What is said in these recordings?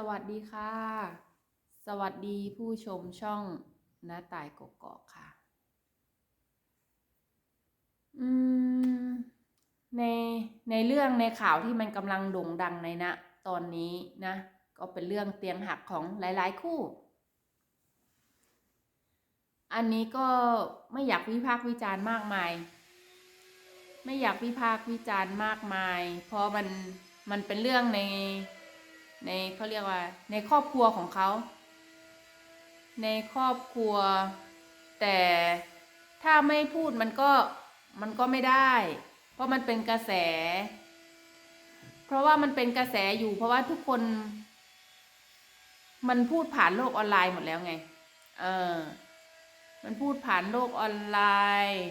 สวัสดีค่ะ สวัสดีผู้ชมช่องน้าตายกกอกค่ะ อืม ในในเรื่องในข่าวที่มันกำลังโด่งดังในนะ ตอนนี้นะ ก็เป็นเรื่องเตียงหักของหลาย ๆ คู่ อันนี้ก็ไม่อยากวิพากษ์วิจารณ์มากมาย ไม่อยากวิพากษ์วิจารณ์มากมาย เพราะมันมันเป็นเรื่องใน ในเขาเรียกว่า ในครอบครัวของเขา ในครอบครัว แต่ถ้าไม่พูดมันก็มันก็ไม่ได้ เพราะมันเป็นกระแส เพราะว่ามันเป็นกระแสอยู่ เพราะว่าทุกคน มันพูดผ่านโลกออนไลน์หมดแล้วไง เออ มันพูดผ่านโลกออนไลน์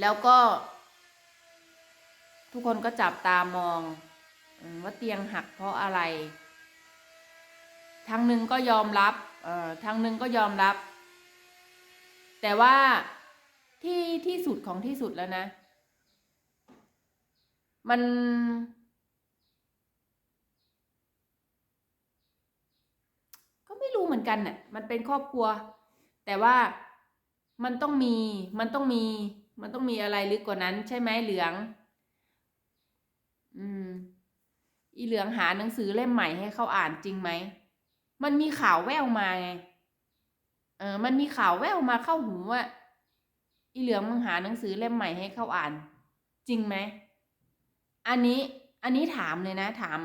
แล้วก็ ทุกคนก็จับตามอง ว่าเตียงหักเพราะอะไร ทางหนึ่งก็ยอมรับทางหนึ่งก็ยอมรับ แต่ว่าที่ที่สุดของที่สุดแล้วนะ มัน ก็ไม่รู้เหมือนกันน่ะ มันเป็นครอบครัว แต่ว่ามันต้องมี มันต้องมี มันต้องมีอะไรลึกกว่านั้น ใช่ไหมเหลือง อืม อีเหลืองหาหนังสือเล่มใหม่ให้เขาอ่านจริงไหม มันมีข่าวแววมาไง เออ มันมีข่าวแววมาเข้าหูว่า อีเหลืองมึงหาหนังสือเล่มใหม่ให้เขาอ่าน จริงไหม อันนี้ อันนี้ถามเลยนะ ถาม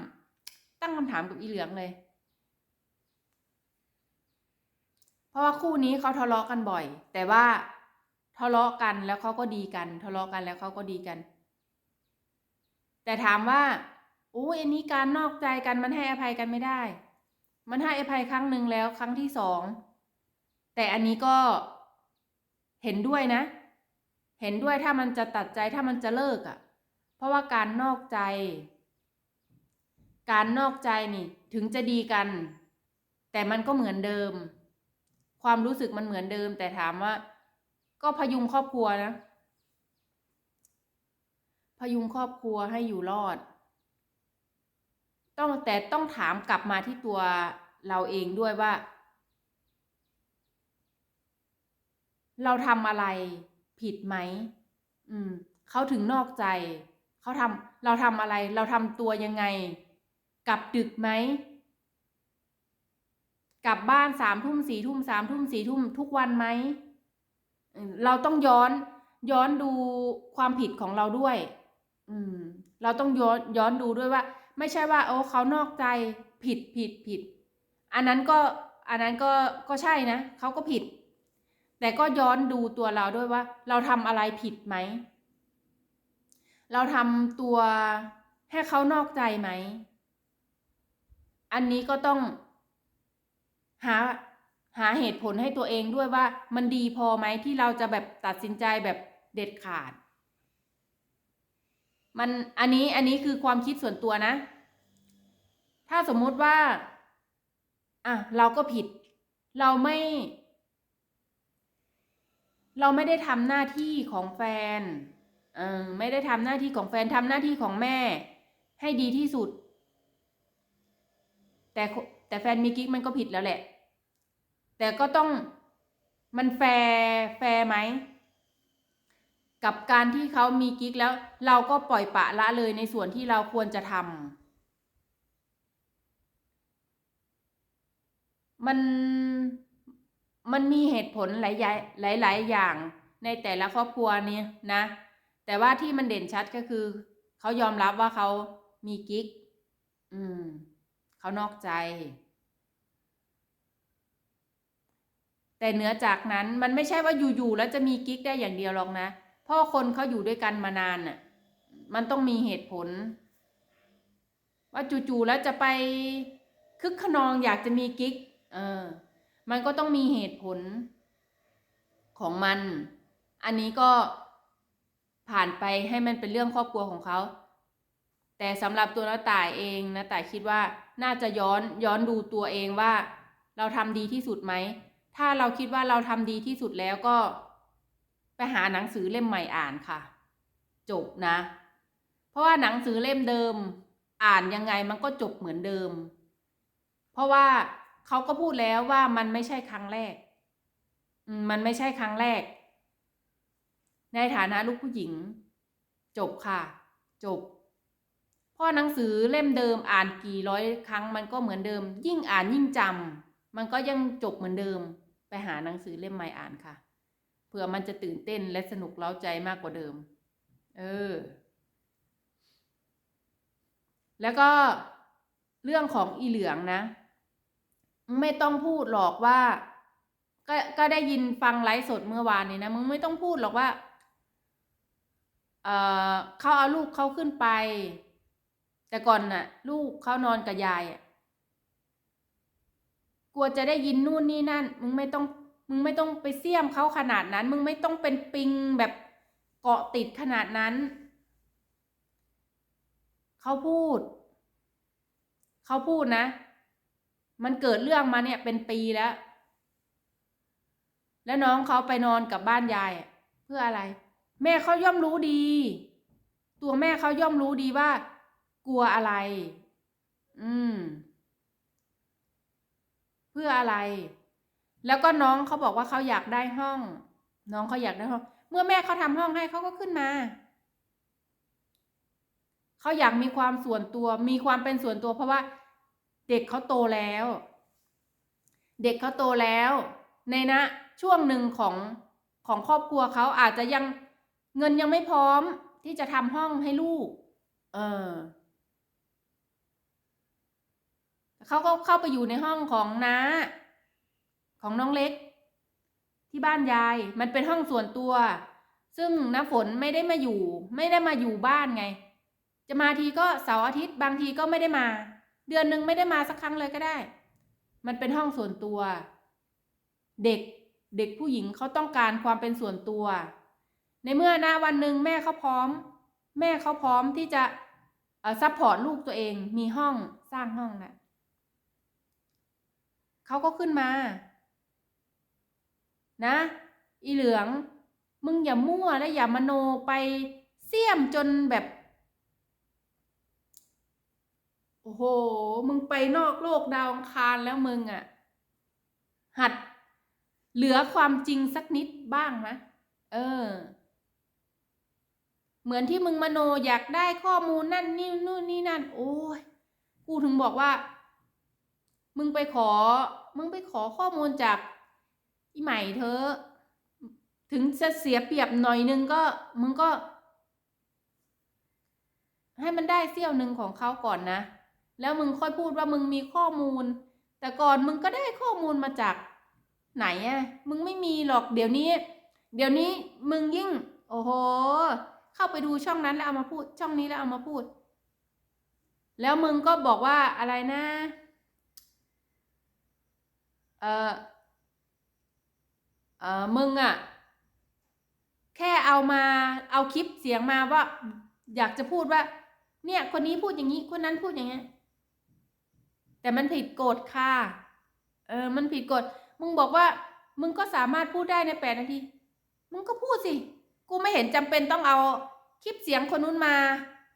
ตั้งคำถามกับอีเหลืองเลย เพราะว่าคู่นี้เขาทะเลาะกันบ่อย แต่ว่าทะเลาะกันแล้วเขาก็ดีกัน ทะเลาะกันแล้วเขาก็ดีกัน แต่ถามว่า อ้ยอันนี้การนอกใจกันมันให้อภัยกันไม่ได้ มันให้อภัยครั้งหนึ่งแล้วครั้งที่สอง แต่อันนี้ก็เห็นด้วยนะ เห็นด้วยถ้ามันจะตัดใจถ้ามันจะเลิกอะ่ะ เพราะว่าการนอกใจ การนอกใจนี่ถึงจะดีกัน แต่มันก็เหมือนเดิม ความรู้สึกมันเหมือนเดิม แต่ถามว่า ก็พยุงครอบครัวนะ พยุงครอบครัวให้อยู่รอด ต้องแต่ต้องถามกลับมาที่ตัวเราเองด้วยว่า เราทำอะไรผิดไหม อืม เขาถึงนอกใจ เขาทำเราทำอะไร เราทำตัวยังไง กลับดึกไหม กลับบ้านสามทุ่มสี่ทุ่มสามทุ่มสี่ทุ่มทุกวันไหม เราต้องย้อนย้อนดูความผิดของเราด้วย อืม เราต้องย้อนย้อนดูด้วยว่า ไม่ใช่ว่าโอ้เขานอกใจผิดผิดผิด อันนั้นก็อันนั้นก็ก็ใช่นะเขาก็ผิด แต่ก็ย้อนดูตัวเราด้วยว่า เราทำอะไรผิดไหม เราทำตัวให้เขานอกใจไหม อันนี้ก็ต้องหาหาเหตุผลให้ตัวเองด้วยว่ามันดีพอไหมที่เราจะแบบตัดสินใจแบบเด็ดขาด มันอันนี้อันนี้คือความคิดส่วนตัวนะ ถ้าสมมุติว่า อะ เราก็ผิด เราไม่ เราไม่ได้ทำหน้าที่ของแฟน เออไม่ได้ทำหน้าที่ของแฟนทำหน้าที่ของแม่ ให้ดีที่สุด แต่แต่แฟนมีกิ๊กมันก็ผิดแล้วแหละ แต่ก็ต้องมันแฟร์แฟร์ไหม กับการที่เขามีกิ๊กแล้ว เราก็ปล่อยปะละเลยในส่วนที่เราควรจะทำมันมันมีเหตุผลหลายหลายหลายอย่างในแต่ละครอบครัวนี้นะ แต่ว่าที่มันเด่นชัดก็คือ เขายอมรับว่าเขามีกิ๊ก อืม เขานอกใจ แต่เหนือจากนั้นมันไม่ใช่ว่าอยู่ๆแล้วจะมีกิ๊กได้อย่างเดียวหรอกนะ พราะคนเขาอยู่ด้วยกันมานานน่ะ มันต้องมีเหตุผล ว่าจู่ๆแล้วจะไปคึกขนองอยากจะมีกิ๊ก เออ มันก็ต้องมีเหตุผลของมัน อันนี้ก็ผ่านไปให้มันเป็นเรื่องครอบครัวของเขา แต่สำหรับตัวน้าต่ายเองนะต่ายคิดว่าน่าจะย้อนย้อนดูตัวเองว่า เราทำดีที่สุดไหม ถ้าเราคิดว่าเราทำดีที่สุดแล้วก็ ไปหาหนังสือเล่มใหม่อ่านค่ะ จบนะ เพราะว่าหนังสือเล่มเดิม อ่านยังไงมันก็จบเหมือนเดิม เพราะว่าเขาก็พูดแล้วว่ามันไม่ใช่ครั้งแรก มันไม่ใช่ครั้งแรก ในฐานะลูกผู้หญิง จบค่ะ จบเพ่อหนังสือเล่มเดิมอ่านกี่ร้อยครั้งมันก็เหมือนเดิม ยิ่งอ่านยิ่งจำมันก็ยังจบเหมือนเดิม ไปหาหนังสือเล่มใหม่อ่านค่ะ เผื่อมันจะตื่นเต้นและสนุกเล้าใจมากกว่าเดิม เออ แล้วก็เรื่องของอีเหลืองนะ ไม่ต้องพูดหรอกว่า ก็ก็ได้ยินฟังไลฟ์สดเมื่อวานนี้นะมึงไม่ต้องพูดหรอกว่าเออเขาเอาลูกเขาขึ้นไป แต่ก่อนน่ะ ลูกเขานอนกับยายอะกลัวจะได้ยินนู่นนี่นั่น มึงไม่ต้อง มึงไม่ต้องไปเสี่ยมเขาขนาดนั้น มึงไม่ต้องเป็นปิงแบบเกาะติดขนาดนั้น เขาพูด เขาพูดนะ มันเกิดเรื่องมาเนี่ยเป็นปีแล้ว แล้วน้องเขาไปนอนกับบ้านยายเพื่ออะไร แม่เขาย่อมรู้ดี ตัวแม่เขาย่อมรู้ดีว่า กลัวอะไร อืม เพื่ออะไร แล้วก็น้องเขาบอกว่าเขาอยากได้ห้อง น้องเขาอยากได้ห้อง เมื่อแม่เขาทำห้องให้เขาก็ขึ้นมาเขาอยากมีความส่วนตัว มีความเป็นส่วนตัว เพราะว่าเด็กเขาโตแล้ว เด็กเขาโตแล้ว ในนะช่วงหนึ่งของของครอบครัวเขาอาจจะยังเงินยังไม่พร้อมที่จะทำห้องให้ลูก เออเขาก็เข้าไปอยู่ในห้องของน้า ของน้องเล็ก ที่บ้านยาย มันเป็นห้องส่วนตัว ซึ่งน้ำฝนไม่ได้มาอยู่ ไม่ได้มาอยู่บ้านไง จะมาทีก็เสาร์อาทิตย์บางทีก็ไม่ได้มา เดือนหนึ่งไม่ได้มาสักครั้งเลยก็ได้ มันเป็นห้องส่วนตัว เด็กเด็กผู้หญิงเขาต้องการความเป็นส่วนตัว ในเมื่อนะวันหนึ่งแม่เขาพร้อม แม่เขาพร้อมที่จะซัพพอร์ตลูกตัวเองมีห้องสร้างห้องแหละเขาก็ขึ้นมา นะ อีเหลือง มึงอย่ามั่วและอย่ามโนไปเสี่ยมจนแบบ โอ้โห มึงไปนอกโลกดาวอังคารแล้วมึงอะ่ะ หัดเหลือความจริงสักนิดบ้างนะ เออ เหมือนที่มึงมโนอยากได้ข้อมูลนั่นนี่นู่นนี่นั่น โอ้ย กูถึงบอกว่า มึงไปขอ มึงไปขอข้อมูลจาก อีใหม่เธอ ถึงจะเสียเปรียบหน่อยนึงก็มึงก็ ให้มันได้เสี้ยวหนึ่งของเขาก่อนนะ แล้วมึงค่อยพูดว่ามึงมีข้อมูล แต่ก่อนมึงก็ได้ข้อมูลมาจาก ไหนอะมึงไม่มีหรอกเดี๋ยวนี้ เดี๋ยวนี้มึงยิ่ง โอ้โห เข้าไปดูช่องนั้นแล้วเอามาพูด ช่องนี้แล้วเอามาพูด แล้วมึงก็บอกว่าอะไรนะ เออ เออมึงอะแค่เอามาเอาคลิปเสียงมาว่า อยากจะพูดว่า เนี่ย คนนี้พูดอย่างนี้ คนนั้นพูดอย่างเงี้ยแต่มันผิดกฎค่ะ เออ มันผิดกฎ มึงบอกว่า มึงก็สามารถพูดได้ในแปดนาที มึงก็พูดสิ กูไม่เห็นจำเป็นต้องเอาคลิปเสียงคนนู้นมา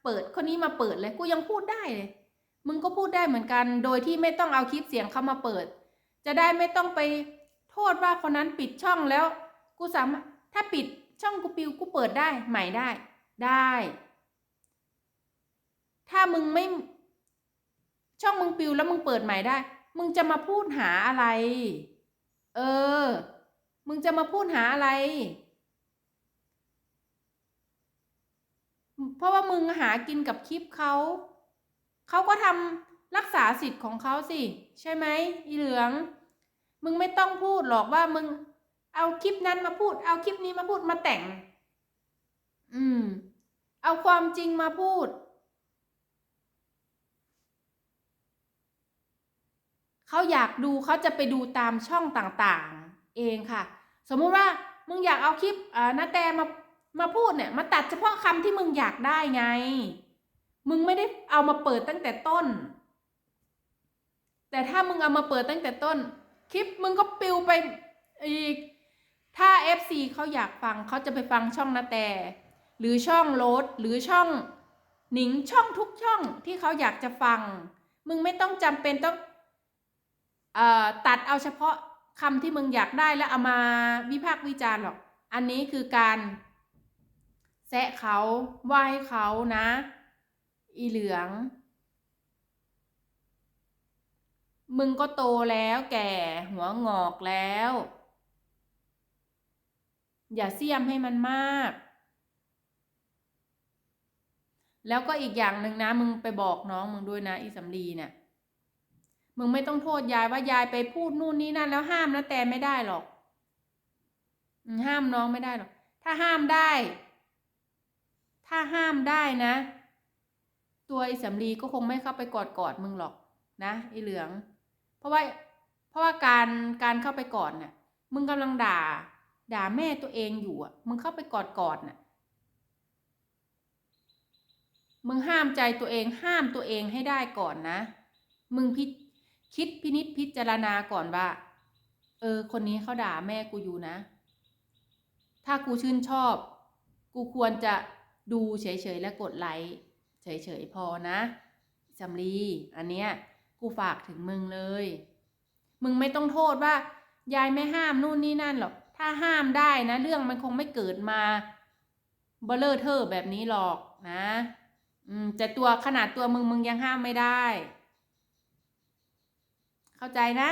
เปิดคนนี้มาเปิดเลย กูยังพูดได้เลย มึงก็พูดได้เหมือนกัน โดยที่ไม่ต้องเอาคลิปเสียงเข้ามาเปิด จะได้ไม่ต้องไป โทษว่าคนนั้นปิดช่องแล้ว กูสามารถถ้าปิดช่องกูปิวกูเปิดได้ใหม่ได้ ได้ ถ้ามึงไม่ ช่องมึงปิวแล้วมึงเปิดใหม่ได้ มึงจะมาพูดหาอะไร เออ มึงจะมาพูดหาอะไร เพราะว่ามึงหากินกับคลิปเขา เขาก็ทำรักษาสิทธิ์ของเขาสิ ใช่ไหมอีเหลือง มึงไม่ต้องพูดหรอกว่ามึงเอาคลิปนั้นมาพูด เอาคลิปนี้มาพูดมาแต่ง อืม เอาความจริงมาพูด เขาอยากดูเขาจะไปดูตามช่องต่างๆ เองค่ะ สมมุติว่ามึงอยากเอาคลิปอ่านาแตมามาพูดเนี่ย มาตัดเฉพาะคำที่มึงอยากได้ไง มึงไม่ได้เอามาเปิดตั้งแต่ต้น แต่ถ้ามึงเอามาเปิดตั้งแต่ต้น คลิปมึงก็ปิวไปอีก ถ้า FC เขาอยากฟังเขาจะไปฟังช่องนาแต่ หรือช่องโรดหรือช่องหนิงช่องทุกช่องที่เขาอยากจะฟัง มึงไม่ต้องจำเป็นต้องเอ่อตัดเอาเฉพาะคำที่มึงอยากได้แล้วเอามาวิพากษ์วิจารณ์หรอก อันนี้คือการแซะเขาว่าให้เขานะ อีเหลือง มึงก็โตแล้วแก่ หัวงอกแล้ว อย่าเสียมให้มันมาก แล้วก็อีกอย่างหนึ่งนะ มึงไปบอกน้องมึงด้วยนะอีสำลีเนี่ย มึงไม่ต้องโทษยายว่ายายไปพูดนู่นนี่นั่นแล้วห้ามนะแต่ไม่ได้หรอก ห้ามน้องไม่ได้หรอก ถ้าห้ามได้ ถ้าห้ามได้นะ ตัวไอ้สำลีก็คงไม่เข้าไปกอดกอดมึงหรอกนะไอ้เหลือง เพราะว่าเพราะว่าการการเข้าไปกอดเนี่ยมึงกำลังด่า ด่าแม่ตัวเองอยู่อะ มึงเข้าไปกอดกอดน่ะมึงห้ามใจตัวเองห้ามตัวเองให้ได้ก่อนนะ มึงพิคิดพินิจพิจารณาก่อนว่า เออ คนนี้เขาด่าแม่กูอยู่นะ ถ้ากูชื่นชอบ กูควรจะดูเฉยๆและกดไลค์เฉยๆพอนะสำลีอันเนี้ย กูฝากถึงมึงเลย มึงไม่ต้องโทษว่า ยายไม่ห้ามนู่นนี่นั่นหรอก ถ้าห้ามได้นะ เรื่องมันคงไม่เกิดมาเบลเลอร์เธอแบบนี้หรอกนะ อืมแต่ตัวขนาดตัวมึงมึงยังห้ามไม่ได้ เข้าใจนะ